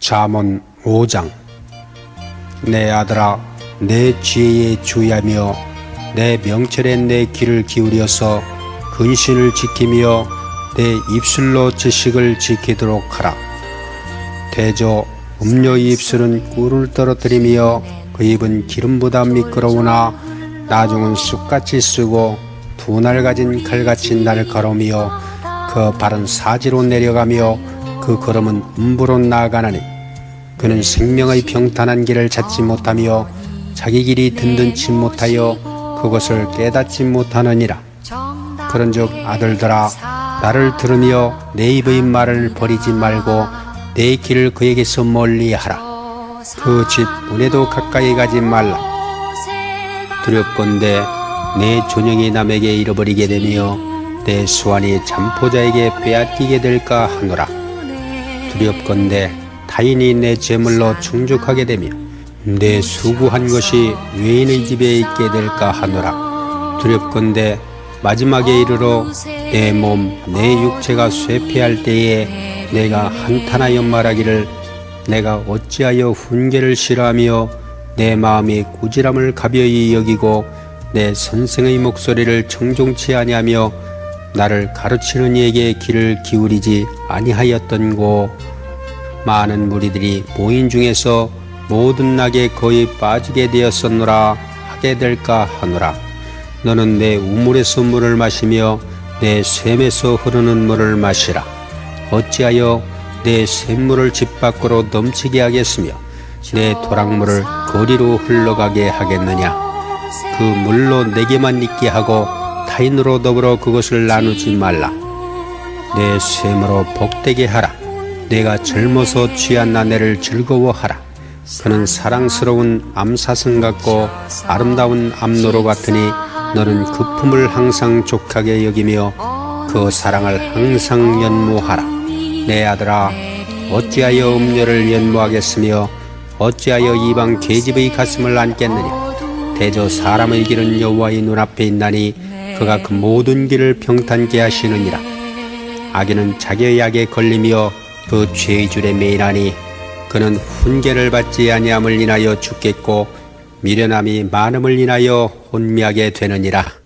잠언 5장. 내 아들아 내 지혜에 주의하며 내 명철에 내 귀를 기울여서 근신을 지키며 내 입술로 지식을 지키도록 하라. 대저 음녀의 입술은 꿀을 떨어뜨리며 그 입은 기름보다 미끄러우나 나중은 쑥같이 쓰고 두 날 가진 칼같이 날카로우며 그 발은 사지로 내려가며 그 걸음은 음부로 나아가나니 그는 생명의 평탄한 길을 찾지 못하며 자기 길이 든든치 못하여 그것을 깨닫지 못하느니라. 그런즉 아들들아 나를 들으며 내 입의 말을 버리지 말고 내 길을 그에게서 멀리하라. 그 집 문에도 가까이 가지 말라. 두렵건대 내 존영이 남에게 잃어버리게 되며 내 수완이 잠포자에게 빼앗기게 될까 하노라 두렵건대 타인이 내 재물로 충족하게 되며 내 수고한 것이 외인의 집에 있게 될까 하노라. 두렵건대 마지막에 이르러 내 몸 내 육체가 쇠폐할 때에 내가 한탄하여 말하기를 내가 어찌하여 훈계를 싫어하며 내 마음이 꾸지람을 가벼이 여기고 내 선생의 목소리를 청종치 아니하며 나를 가르치는 이에게 귀를 기울이지 아니하였던고. 많은 무리들이 모인 중에서 모든 낙에 거의 빠지게 되었었노라 하게 될까 하노라. 너는 내 우물에서 물을 마시며 내 샘에서 흐르는 물을 마시라. 어찌하여 내 샘물을 집 밖으로 넘치게 하겠으며 내 도랑물을 거리로 흘러가게 하겠느냐? 그 물로 내게만 있게 하고 타인으로 더불어 그것을 나누지 말라. 내 샘으로 복되게 하라. 내가 젊어서 취한 나내를 즐거워하라. 그는 사랑스러운 암사슴 같고 아름다운 암노로 같으니 너는 그 품을 항상 족하게 여기며 그 사랑을 항상 연모하라. 내 아들아 어찌하여 음녀를 연모하겠으며 어찌하여 이방 계집의 가슴을 안겠느냐? 대저 사람의 길은 여호와의 눈앞에 있나니 그가 그 모든 길을 평탄케 하시느니라. 악인은 자기의 약에 걸리며 그 죄의 줄에 매이나니 그는 훈계를 받지 아니함을 인하여 죽겠고 미련함이 많음을 인하여 혼미하게 되느니라